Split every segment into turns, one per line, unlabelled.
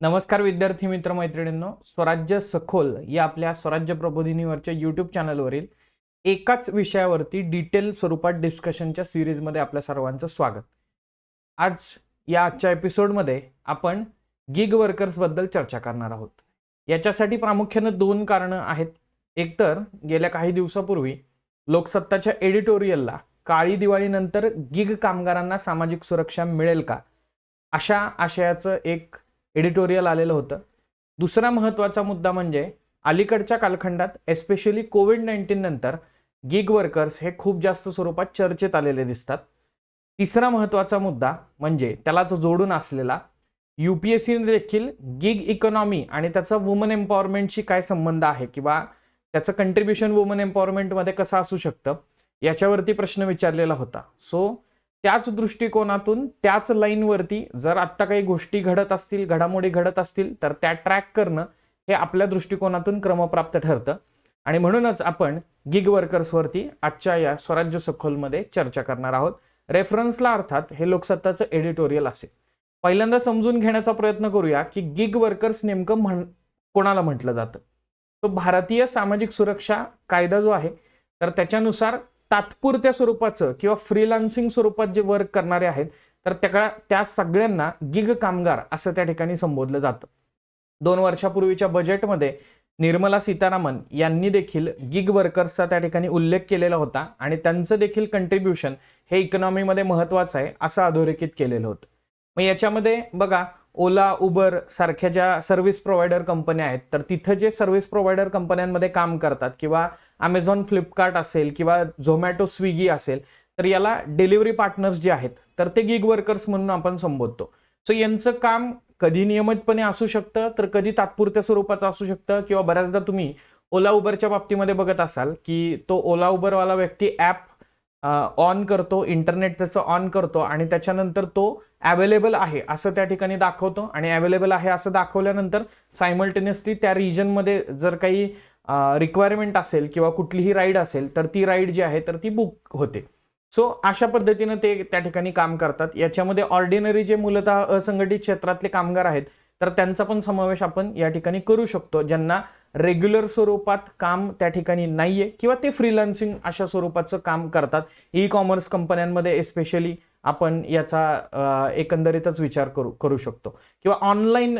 नमस्कार विद्यार्थी मित्र मैत्रिणींनो स्वराज्य सखोल या आपल्या स्वराज्य प्रबोधिनीवरच्या यूट्यूब चॅनलवरील एकाच विषयावरती डिटेल स्वरूपात डिस्कशनच्या सिरीजमध्ये आपल्या सर्वांचं स्वागत. आज या आजच्या एपिसोडमध्ये आपण गिग वर्कर्सबद्दल चर्चा करणार आहोत. याच्यासाठी प्रामुख्यानं दोन कारणं आहेत. एकतर गेल्या काही दिवसापूर्वी लोकसत्ताच्या एडिटोरियलला काळी दिवाळीनंतर गिग कामगारांना सामाजिक सुरक्षा मिळेल का? अशा आशयाचं एक एडिटोरियल आलेलं होतं. दुसरा महत्त्वाचा मुद्दा म्हणजे अलीकडच्या कालखंडात एस्पेशली कोविड नाईन्टीन नंतर गिग वर्कर्स हे खूप जास्त स्वरूपात चर्चेत आलेले दिसतात. तिसरा महत्त्वाचा मुद्दा म्हणजे त्यालाच जोडून असलेला यू पी एस सीने देखील गिग इकॉनॉमी आणि त्याचा वुमन एम्पॉवरमेंटशी काय संबंध आहे किंवा त्याचं कंट्रीब्युशन वुमन एम्पॉवरमेंटमध्ये कसं असू शकतं याच्यावरती प्रश्न विचारलेला होता. सो त्याच दृष्टिकोनातून त्याच लाईनवरती जर आत्ता काही गोष्टी घडत असतील घडामोडी घडत असतील तर त्या ट्रॅक करणं हे आपल्या दृष्टिकोनातून क्रमप्राप्त ठरतं. आणि म्हणूनच आपण गिग वर्कर्सवरती आजच्या या स्वराज्य सखोलमध्ये चर्चा करणार आहोत. रेफरन्सला अर्थात हे लोकसत्ताचं एडिटोरियल असेल. पहिल्यांदा समजून घेण्याचा प्रयत्न करूया की गिग वर्कर्स नेमकं म्हण कोणाला म्हटलं जातं? तो भारतीय सामाजिक सुरक्षा कायदा जो आहे तर त्याच्यानुसार तात्पुरत्या स्वरूपाचं किंवा फ्रीलान्सिंग स्वरूपात जे वर्क करणारे आहेत तर त्या त्या सगळ्यांना गिग कामगार असं त्या ठिकाणी संबोधलं जातं. दोन वर्षापूर्वीच्या बजेटमध्ये निर्मला सीतारामन यांनी देखील गिग वर्कर्सचा त्या ठिकाणी उल्लेख केलेला होता आणि त्यांचं देखील कंट्रीब्युशन हे इकॉनॉमीमध्ये महत्त्वाचं आहे असं अधोरेखित केलेलं होतं. मग याच्यामध्ये बघा ओला उबर सारख्या ज्या सर्व्हिस प्रोव्हायडर कंपन्या आहेत तर तिथं जे सर्व्हिस प्रोव्हायडर कंपन्यांमध्ये काम करतात किंवा अमेझॉन फ्लिपकार्ट असेल किंवा झोमॅटो स्विगी असेल तर याला डिलिव्हरी पार्टनर्स जे आहेत तर ते गिग वर्कर्स म्हणून आपण संबोधतो. सो यांचं काम कधी नियमितपणे असू शकतं तर कधी तात्पुरत्या स्वरूपाचं असू शकतं किंवा बऱ्याचदा तुम्ही ओला उबरच्या बाबतीमध्ये बघत असाल की तो ओला उबरवाला व्यक्ती ॲप ऑन करतो इंटरनेट त्याचं ऑन करतो आणि त्याच्यानंतर तो अवेलेबल आहे असं त्या ठिकाणी दाखवतो आणि अवेलेबल आहे असं दाखवल्यानंतर सायमल्टेनियसली त्या रिजनमध्ये जर काही रिक्वायरमेंट असेल किंवा कुठलीही राईड असेल तर ती राईड जी आहे तर ती बुक होते. सो अशा पद्धतीनं ते त्या ठिकाणी काम करतात. याच्यामध्ये ऑर्डिनरी जे मूलतः असंघटित क्षेत्रातले कामगार आहेत तर त्यांचा पण समावेश आपण या ठिकाणी करू शकतो ज्यांना रेग्युलर स्वरूपात काम त्या ठिकाणी नाही आहे किंवा ते फ्रीलान्सिंग अशा स्वरूपाचं काम करतात. ई कॉमर्स कंपन्यांमध्ये एस्पेशली आपण याचा एकंदरीतच विचार करू करू शकतो. किंवा ऑनलाईन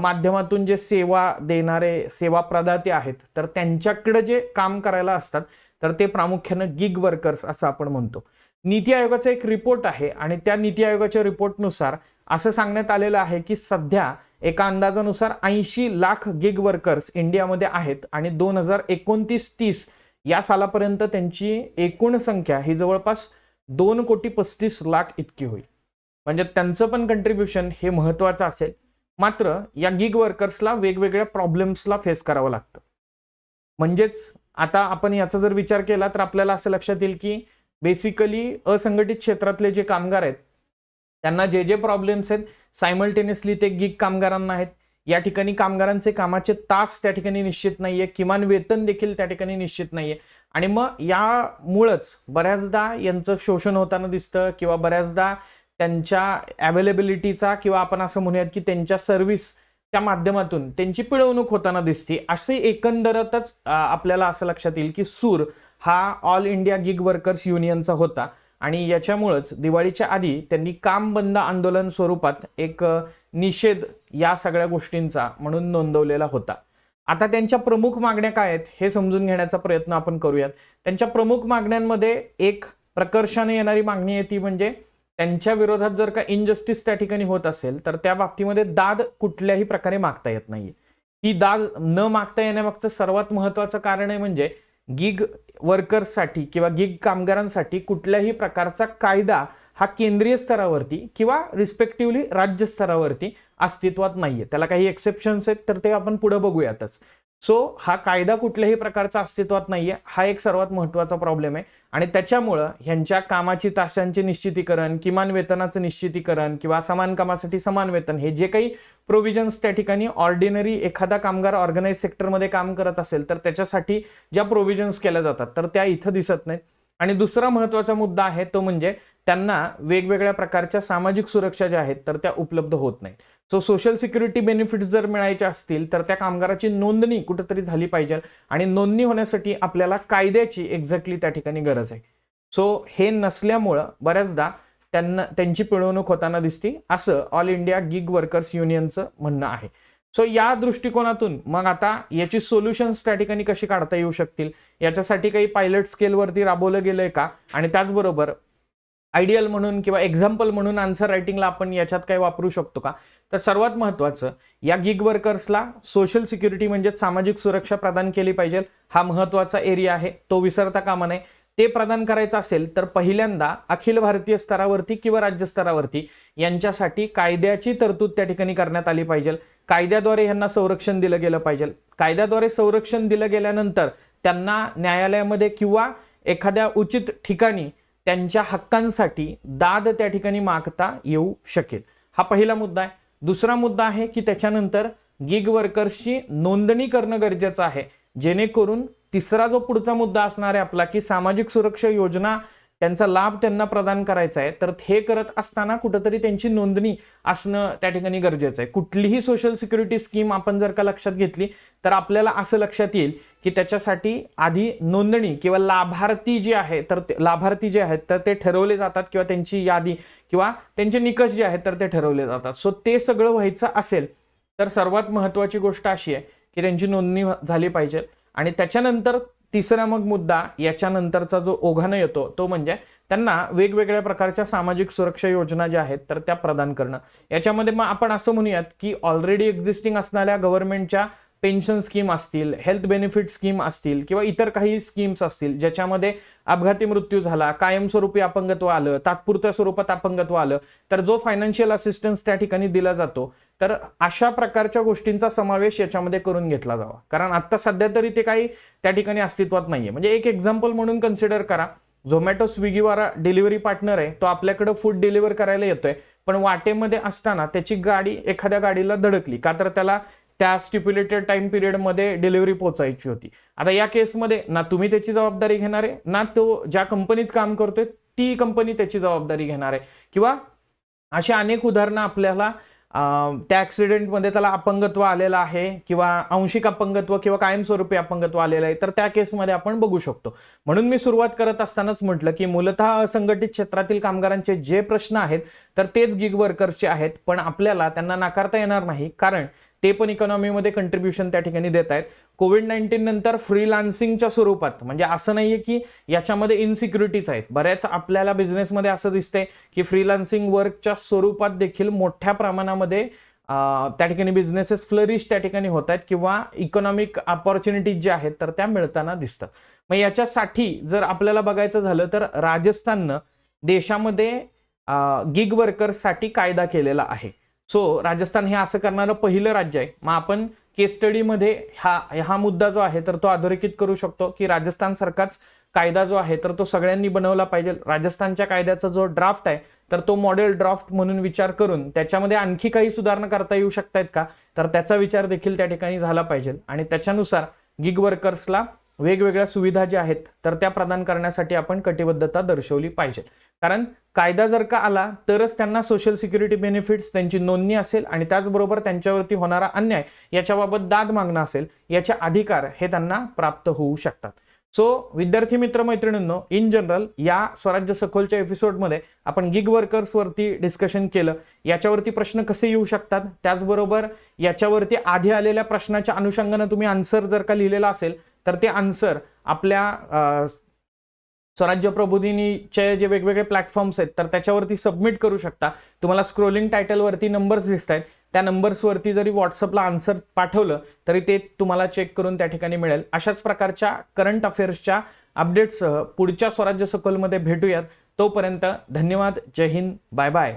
माध्यमातून जे सेवा देणारे सेवा प्रदाते आहेत तर त्यांच्याकडे जे काम करायला असतात तर ते प्रामुख्यानं गिग वर्कर्स असं आपण म्हणतो. नीती आयोगाचा एक रिपोर्ट आहे आणि त्या नीती आयोगाच्या रिपोर्टनुसार असं सांगण्यात आलेलं आहे की सध्या एका अंदाजानुसार ऐंशी लाख गिग वर्कर्स इंडियामध्ये आहेत आणि दोन हजार एकोणतीस तीस या सालापर्यंत त्यांची एकूण संख्या ही जवळपास दोन कोटी पस्तीस लाख इतकी होईल. म्हणजे त्यांचं पण कंट्रीब्युशन हे महत्त्वाचं असेल. मात्र या गिग वर्कर्सला वेगवेगळ्या प्रॉब्लेम्सला फेस करावं लागतं. म्हणजेच आता आपण याचा जर विचार केला तर आपल्याला असं लक्षात येईल की बेसिकली असंघटित क्षेत्रातले जे कामगार आहेत त्यांना जे जे प्रॉब्लेम्स आहेत सायमल्टेनियसली ते गिग कामगारांना आहेत. या ठिकाणी कामगारांचे कामाचे तास त्या ठिकाणी निश्चित नाही आहे किमान वेतन देखील त्या ठिकाणी निश्चित नाही आहे आणि मग यामुळंच बऱ्याचदा यांचं शोषण होताना दिसतं किंवा बऱ्याचदा त्यांच्या अवेलेबिलिटीचा किंवा आपण असं म्हणूयात की त्यांच्या सर्व्हिस त्या माध्यमातून त्यांची पिळवणूक होताना दिसते. असे एकंदरतच आपल्याला असं लक्षात येईल की सूर हा ऑल इंडिया गिग वर्कर्स युनियनचा होता. आणि याच्यामुळंच दिवाळीच्या आधी त्यांनी काम बंद आंदोलन स्वरूपात एक निषेध या सगळ्या गोष्टींचा म्हणून नोंदवलेला होता. आता त्यांच्या प्रमुख मागण्या काय आहेत हे समजून घेण्याचा प्रयत्न आपण करूयात. त्यांच्या प्रमुख मागण्यांमध्ये एक प्रकर्षाने येणारी मागणी आहे ती म्हणजे त्यांच्या विरोधात जर का इनजस्टिस त्या ठिकाणी होत असेल तर त्या बाबतीमध्ये दाद कुठल्याही प्रकारे मागता येत नाहीये. ही दाद न मागता येण्यामागचं सर्वात महत्वाचं कारण आहे म्हणजे गिग वर्कर्ससाठी किंवा गिग कामगारांसाठी कुठल्याही प्रकारचा कायदा हा केंद्रीय स्तरावरती किंवा रिस्पेक्टिव्हली राज्य स्तरावरती अस्तित्वात नाहीये. त्याला काही एक्सेप्शन्स आहेत तर ते आपण पुढे बघूयातच. सो हा कायदा कुठल्याही प्रकारचा अस्तित्वात नाहीये. हा एक सर्वात महत्त्वाचा प्रॉब्लेम आहे. आणि त्याच्यामुळं ह्यांच्या कामाची तासांचे निश्चितीकरण किमान वेतनाचं निश्चितीकरण किंवा समान कामासाठी समान वेतन हे जे काही प्रोव्हिजन्स त्या ठिकाणी ऑर्डिनरी एखादा कामगार ऑर्गनाईज सेक्टरमध्ये काम करत असेल तर त्याच्यासाठी ज्या प्रोव्हिजन्स केल्या जातात तर त्या इथं दिसत नाहीत. आणि दुसरा महत्त्वाचा मुद्दा आहे तो म्हणजे त्यांना वेगवेगळ्या प्रकारच्या सामाजिक सुरक्षा ज्या आहेत तर त्या उपलब्ध होत नाहीत. सो सोशल सिक्युरिटी बेनिफिट्स जर मिळायचे असतील तर त्या कामगाराची नोंदणी कुठंतरी झाली पाहिजे आणि नोंदणी होण्यासाठी आपल्याला कायद्याची एक्झॅक्टली त्या ठिकाणी गरज आहे. सो हे नसल्यामुळं बऱ्याचदा त्यांना त्यांची पिळवणूक होताना दिसते. असं ऑल इंडिया गिग वर्कर्स युनियनचं म्हणणं आहे. सो या दृष्टिकोनातून मग आता याची सोल्युशन्स त्या ठिकाणी कशी काढता येऊ शकतील? याच्यासाठी काही पायलट स्केलवरती राबवलं गेलंय का? आणि त्याचबरोबर आयडियल म्हणून किंवा एक्झाम्पल म्हणून आन्सर रायटिंगला आपण याच्यात काही वापरू शकतो का? तर सर्वात महत्त्वाचं या गिग वर्कर्सला सोशल सिक्युरिटी म्हणजे सामाजिक सुरक्षा प्रदान केली पाहिजे. हा महत्त्वाचा एरिया आहे तो विसरता कामा नये. ते प्रदान करायचं असेल तर पहिल्यांदा अखिल भारतीय स्तरावरती किंवा राज्य स्तरावरती यांच्यासाठी कायद्याची तरतूद त्या ठिकाणी करण्यात आली पाहिजे. कायद्याद्वारे यांना संरक्षण दिलं गेलं पाहिजे. कायद्याद्वारे संरक्षण दिलं गेल्यानंतर त्यांना न्यायालयामध्ये किंवा एखाद्या उचित ठिकाणी त्यांच्या हक्कांसाठी दाद त्या ठिकाणी मागता येऊ शकेल. हा पहिला मुद्दा आहे. दुसरा मुद्दा आहे की त्याच्यानंतर गिग वर्कर्सची नोंदणी करणं गरजेचं आहे. जेणेकरून तिसरा जो पुढचा मुद्दा असणार आहे आपला की सामाजिक सुरक्षा योजना त्यांचा लाभ त्यांना प्रदान करायचा आहे तर हे करत असताना कुठंतरी त्यांची नोंदणी असणं त्या ठिकाणी गरजेचं आहे. कुठलीही सोशल सिक्युरिटी स्कीम आपण जर का लक्षात घेतली तर आपल्याला असं लक्षात येईल की त्याच्यासाठी आधी नोंदणी किंवा लाभार्थी जे आहे तर ते लाभार्थी जे आहेत तर ते ठरवले जातात किंवा त्यांची यादी किंवा त्यांचे निकष जे आहेत तर ते ठरवले जातात. सो ते सगळं व्हायचं असेल तर सर्वात महत्त्वाची गोष्ट अशी आहे की त्यांची नोंदणी झाली पाहिजे आणि त्याच्यानंतर तिसरा मग मुद्दा याच्यानंतरचा जो ओघानं येतो तो म्हणजे त्यांना वेगवेगळ्या प्रकारच्या सामाजिक सुरक्षा योजना ज्या आहेत तर त्या प्रदान करणं. याच्यामध्ये मग आपण असं म्हणूयात की ऑलरेडी एक्झिस्टिंग असणाऱ्या गव्हर्नमेंटच्या पेन्शन स्कीम असतील हेल्थ बेनिफिट स्कीम असतील किंवा इतर काही स्कीम्स असतील ज्याच्यामध्ये अपघाती मृत्यू झाला कायमस्वरूपी अपंगत्व आलं तात्पुरत्या स्वरूपात अपंगत्व आलं तर जो फायनान्शियल असिस्टन्स त्या ठिकाणी दिला जातो तर अशा प्रकारच्या गोष्टींचा समावेश याच्यामध्ये करून घेतला जावा. कारण आत्ता सध्या तरी ते काही त्या ठिकाणी अस्तित्वात नाही आहे म्हणजे एक एक्झाम्पल म्हणून कन्सिडर करा. झोमॅटो स्विगीवाला डिलिव्हरी पार्टनर आहे तो आपल्याकडे फूड डिलिव्हर करायला येतोय. पण वाटेमध्ये असताना त्याची गाडी एखाद्या गाडीला धडकली का तर त्याला त्या स्टिप्युलेटेड टाइम पिरियडमध्ये डिलिव्हरी पोहोचायची होती. आता या केसमध्ये ना तुम्ही त्याची जबाबदारी घेणार आहे ना तो ज्या कंपनीत काम करतोय ती कंपनी त्याची जबाबदारी घेणार आहे. किंवा अशी अनेक उदाहरणं आपल्याला त्या ॲक्सिडेंटमध्ये त्याला अपंगत्व आलेलं आहे किंवा आंशिक अपंगत्व किंवा कायमस्वरूपी अपंगत्व आलेलं आहे तर त्या केसमध्ये आपण बघू शकतो. म्हणून मी सुरुवात करत असतानाच म्हटलं की मूलतः असंघटित क्षेत्रातील कामगारांचे जे प्रश्न आहेत तर तेच गिग वर्कर्सचे आहेत पण आपल्याला त्यांना नाकारता येणार नाही. कारण ते पण इकॉनॉमीमध्ये कंट्रीब्युशन त्या ठिकाणी देत आहेत. कोविड नाईन्टीन नंतर फ्रीलान्सिंगच्या स्वरूपात म्हणजे असं नाहीये की याच्यामध्ये इनसिक्युरिटीज आहेत. बऱ्याच आपल्याला बिझनेसमध्ये असं दिसतंय की फ्रीलान्सिंग वर्कच्या स्वरूपात देखील मोठ्या प्रमाणामध्ये त्या ठिकाणी बिझनेसेस फ्लरिश त्या ठिकाणी होत आहेत किंवा इकॉनॉमिक ऑपॉर्च्युनिटीज ज्या आहेत तर त्या मिळताना दिसतात. मग याच्यासाठी जर आपल्याला बघायचं झालं तर राजस्थाननं देशामध्ये गिग वर्कर्ससाठी कायदा केलेला आहे. सो राजस्थान हे असं करणारं पहिलं राज्य आहे. मग आपण केस स्टडीमध्ये हा हा मुद्दा जो आहे तर तो अधोरेखित करू शकतो की राजस्थान सरकारच कायदा जो आहे तर तो सगळ्यांनी बनवला पाहिजे. राजस्थानच्या कायद्याचा जो ड्राफ्ट आहे तर तो मॉडेल ड्राफ्ट म्हणून विचार करून त्याच्यामध्ये आणखी काही सुधारणा करता येऊ शकतायत का? तर त्याचा विचार देखील त्या ठिकाणी झाला पाहिजे. आणि त्याच्यानुसार गिग वर्कर्सला वेगवेगळ्या सुविधा ज्या आहेत तर त्या प्रदान करण्यासाठी आपण कटिबद्धता दर्शवली पाहिजे. कारण कायदा जर का आला तरच त्यांना सोशल सिक्युरिटी बेनिफिट्स त्यांची नोंदणी असेल आणि त्याचबरोबर त्यांच्यावरती होणारा अन्याय याच्याबाबत दाद मागणं असेल याचे अधिकार हे त्यांना प्राप्त होऊ शकतात. सो विद्यार्थी मित्र मैत्रिणींनो इन जनरल या स्वराज्य सखोलच्या एपिसोडमध्ये आपण गिग वर्कर्सवरती डिस्कशन केलं. याच्यावरती प्रश्न कसे येऊ शकतात? त्याचबरोबर याच्यावरती आधी आलेल्या प्रश्नाच्या अनुषंगानं तुम्ही आन्सर जर का लिहिलेला असेल तर ते आन्सर आपल्या स्वराज्य प्रबोधिनीचे जे वेगवेगळे प्लॅटफॉर्म्स आहेत तर त्याच्यावरती सबमिट करू शकता. तुम्हाला स्क्रोलिंग टायटलवरती नंबर्स दिसत आहेत त्या नंबर्सवरती जरी व्हॉट्सअपला आन्सर पाठवलं तरी ते तुम्हाला चेक करून त्या ठिकाणी मिळेल. अशाच प्रकारच्या करंट अफेअर्सच्या अपडेट्ससह पुढच्या स्वराज्य सखोलमध्ये भेटूयात. तोपर्यंत धन्यवाद. जय हिंद. Bye bye